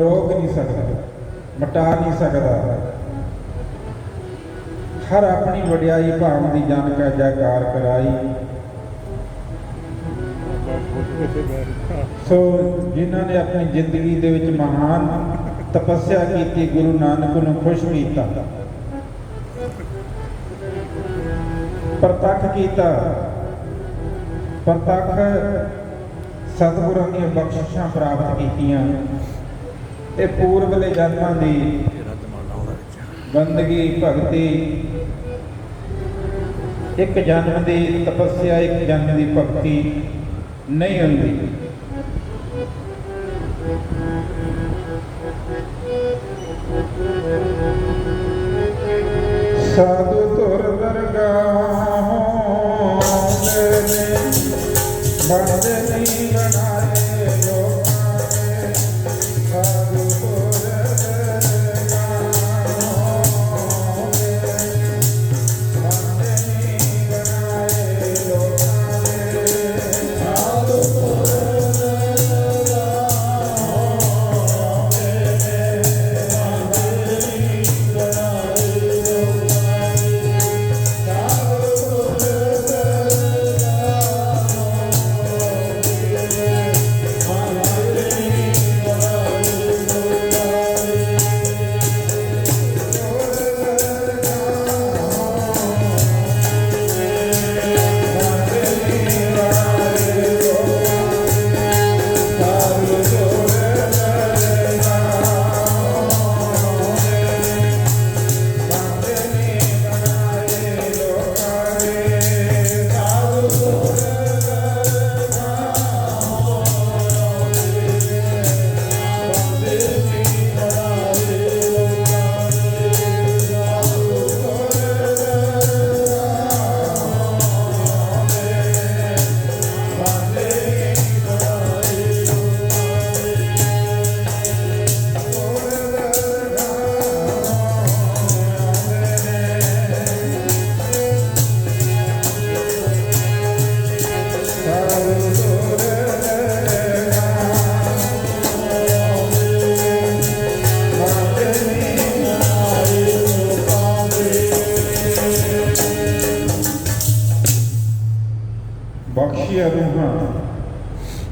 ਰੋਕ ਨਹੀਂ ਸਕਦਾ, ਮਟਾ ਨਹੀਂ ਸਕਦਾ। ਹਰ ਆਪਣੀ ਵਡਿਆਈ ਭਾਵ ਦੀ ਜਾਣਕਾ ਜੈਕਾਰ ਕਰਾਈ। ਸੋ ਜਿਨ੍ਹਾਂ ਨੇ ਆਪਣੀ ਜ਼ਿੰਦਗੀ ਦੇ ਵਿੱਚ ਮਹਾਨ ਤਪੱਸਿਆ ਕੀਤੀ, ਗੁਰੂ ਨਾਨਕ ਨੂੰ ਖੁਸ਼ ਕੀਤਾ, ਪ੍ਰਤੱਖ ਕੀਤਾ, ਪ੍ਰਤੱਖ ਸਤਿਗੁਰਾਂ ਦੀਆਂ ਬਖਸ਼ਿਸ਼ਾਂ ਪ੍ਰਾਪਤ ਕੀਤੀਆਂ। ਇਹ ਪੂਰਬਲੇ ਜਨਮਾਂ ਦੀ ਬੰਦਗੀ ਭਗਤੀ, ਇੱਕ ਜਨਮ ਦੀ ਤਪੱਸਿਆ, ਇੱਕ ਜਨਮ ਦੀ ਭਗਤੀ ਨਹੀਂ ਹੁੰਦੀ। ਸਾਧੂ ਬਣਦੇ ਨਹੀਂ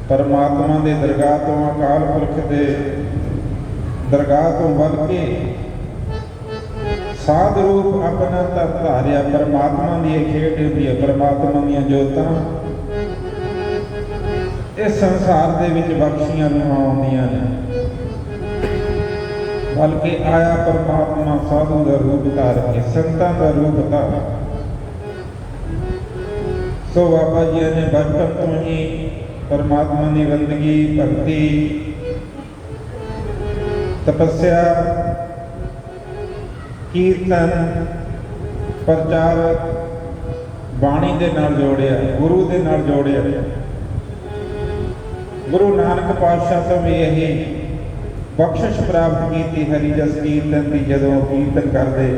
ਪਰਮਾਤਮਾ ਦੇ ਦਰਗਾਹ ਤੋਂ ਅਕਾਲ ਪੁਰਖ ਦੇ ਦਰਗਾਹ ਤੋਂ ਵੱਲ ਕੇ ਸਾਧ ਰੂਪ ਆਪਣਾ ਤਾਂ ਧਾਰਿਆ, ਪਰਮਾਤਮਾ ਦੀ ਇਹ ਖੇਡ ਹੁੰਦੀ ਹੈ, ਪਰਮਾਤਮਾ ਦੀਆਂ ਜੋਤਾਂ। ਇਸ ਸੰਸਾਰ ਦੇ ਵਿੱਚ ਬਖਸ਼ੀਆਂ ਰੂਹਾਂ ਆਉਂਦੀਆਂ ਨੇ। ਬਲਕਿ ਆਇਆ ਪਰਮਾਤਮਾ ਸਾਧੂ ਦਾ ਰੂਪ ਧਾਰ ਕੇ, ਸੰਤਾਂ ਦਾ ਰੂਪ ਧਾਰ ਸੋ ਬਾਬਾ ਜੀ ਨੇ ਬਚਪਨ ਤੋਂ ਹੀ ਪਰਮਾਤਮਾ ਦੀ ਬੰਦਗੀ ਭਗਤੀ, ਤਪੱਸਿਆ, ਕੀਰਤਨ, ਪ੍ਰਚਾਰ ਬਾਣੀ ਦੇ ਨਾਲ ਜੋੜਿਆ, ਗੁਰੂ ਦੇ ਨਾਲ ਜੋੜਿਆ। ਗੁਰੂ ਨਾਨਕ ਪਾਤਸ਼ਾਹ ਤੋਂ ਵੀ ਇਹ ਬਖਸ਼ਿਸ਼ ਪ੍ਰਾਪਤ ਕੀਤੀ ਹਰੀ ਜਸ ਕੀਰਤਨ ਦੀ, ਜਦੋਂ ਉਹ ਕੀਰਤਨ ਕਰਦੇ।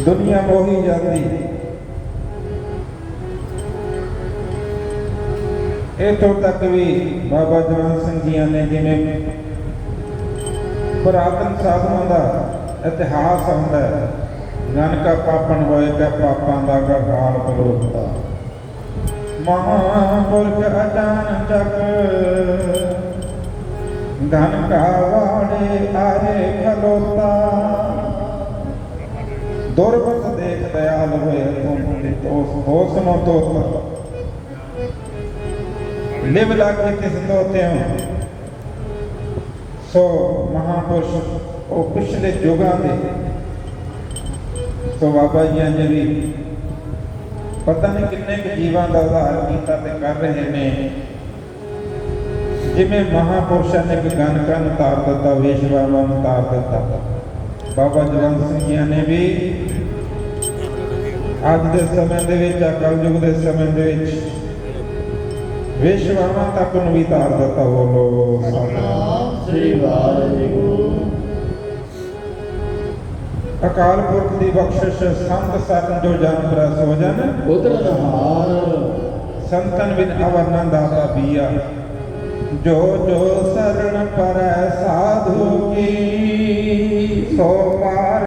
ਦੁਨੀਆ ਮੋਹੀ ਜਾਂਦੀ। ਇਥੋਂ ਤੱਕ ਵੀ ਬਾਬਾ ਜਵਾਨ ਸਿੰਘ ਜੀਆਂ ਨੇ ਜਿਵੇਂ ਪੁਰਾਤਨ ਸਾਧੂਆਂ ਦਾ ਇਤਿਹਾਸ ਹੁੰਦਾ ਹੈ, ਨਾਨਕਾ ਪਾਪਣ ਹੋਏ ਤੇ ਪਾਪਾਂ ਦਾ ਗਾਲ ਪਲੋਤਾ ਮਹਾਂਪੁਰਖ ਅਚਾਨਕ ਧਨ ਕਾ ਵਾੜੇ ਆਰੇ ਖਲੋਤਾ। ਦੁਰਬਤ ਦੇਖ ਦਇਆਲ ਹੋਏ ਤੁਮ ਤੋਸ ਹੋਸ ਮੋ ਤੋਤਾ। ਤੋਤਿਆਂ ਸੋ ਮਹਾਪੁਰਸ਼ ਉਹ ਪਿਛਲੇ ਯੁਗਾਂ ਦੇ ਸੋ ਬਾਬਾ ਜੀ ਨੇ ਵੀ ਪਤਾ ਨਹੀਂ ਕਿੰਨੇ ਕੁ ਜੀਵਾਂ ਦਾ ਉਧਾਰ ਕੀਤਾ ਤੇ ਕਰ ਰਹੇ ਨੇ ਜਿਵੇਂ ਮਹਾਪੁਰਸ਼ਾਂ ਨੇ ਇੱਕ ਗਨ ਕੰਨ ਤਾਰ ਦਿੱਤਾ ਵੇਸ਼ਵਾਵਾਂ ਨੂੰ ਤਾਰ ਦਿੱਤਾ ਬਾਬਾ ਜਵੰਤ ਸਿੰਘ ਜੀ ਨੇ ਵੀ ਅੱਜ ਦੇ ਸਮੇਂ ਦੇ ਵਿੱਚ ਅਕਲ ਯੁੱਗ ਦੇ ਸਮੇਂ ਦੇ ਵਿੱਚ ਵੇਸ਼ਵਾਵਾਂ ਤੱਕ ਨੂੰ ਵੀ ਤਾਰ ਦਿੱਤਾ ਬੋਲੋ। ਸਤਿਨਾਮ ਸ੍ਰੀ ਵਾਹਿਗੁਰੂ ਅਕਾਲ ਪੁਰਖ ਦੀ ਬਖਸ਼ਿਸ਼ ਸੰਤ ਸਰਨ ਜੋ ਜਨ ਪ੍ਰਸ ਹੋ ਜਨ। ਉਤਰਨ ਹਾਰ ਸੰਤਨ ਬਿਨ ਅਵਰਨਨ ਦਾਤਾ ਬੀਆ ਜੋ ਜੋ ਸਰਣ ਪਰੈ ਸਾਧੂ ਕੀ, ਸੋ ਪਾ